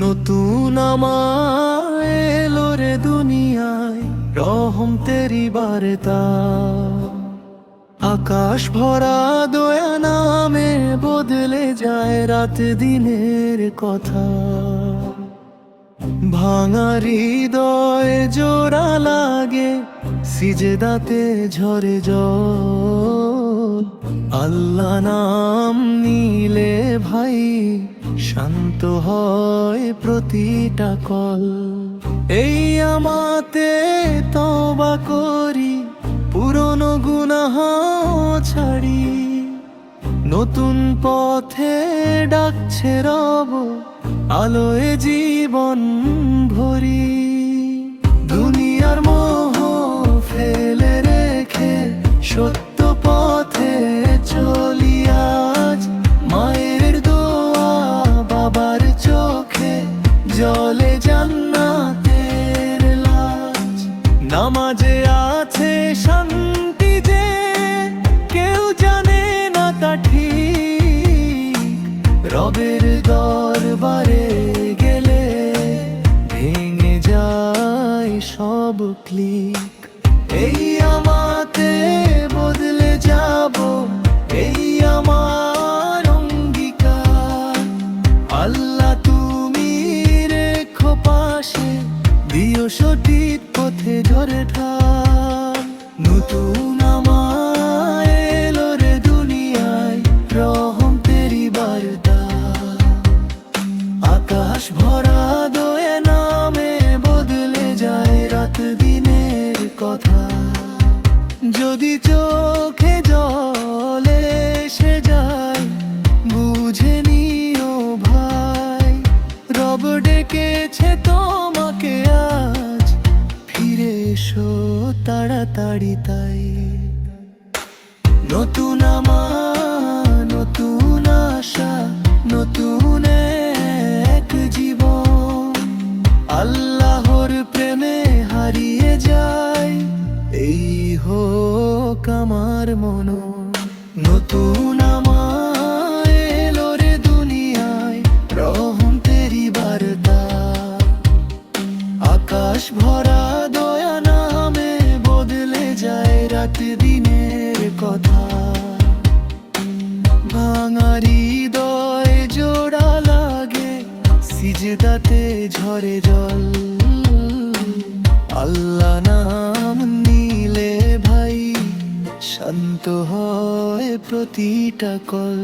নতুন আমায় রে দুনিয়ায়, রহম তেরি বার্তা। আকাশ ভরা দয়া নামে বদলে যায় রাত দিনের কথা। ভাঙা হৃদয় জোড়া লাগে সিজে সিজদাতে ঝরে জল। আল্লাহ নাম নিলে ভাই শান্ত হয় প্রতিটা কল। এই আমাতে তবা করি, পুরনো গুনাহ ছাড়ি। নতুন পথে ডাকছে রব, আলোয় জীবন ভরি। দুনিয়ার মোহ ফেলে রেখে সত্য পথে বাবার চোখে জলে জান্নাতের লাজ নামাজে আছে শান্তি যে কেউ জানে না তা ঠিক। রবের দরবারে গেলে ভেঙে যায় সব ক্লিক সঠিক পথে ঝরে ঠান নতুন আমায় এলো রে দুনিয়ায়, রহম তেরি বার্তা। আকাশ ভরা দয়ে নামে বদলে যায় রাত দিনের কথা। যদি চোখে জলে এসে যায়, বুঝে নিও ভাই, রব ডেকেছে ফিরে এসো তাড়াতাড়ি তাই। নতুন আমা নতুন আশা, নতুন এক জীবন। আল্লাহর প্রেমে হারিয়ে যায় এই হোক আমার মন যায় দিনের কথা। ভাঙারি হৃদয় জোড়া লাগে, সিজদাতে ঝরে জল। আল্লাহ নাম নিলে ভাই, শান্ত হয় প্রতিটা কল।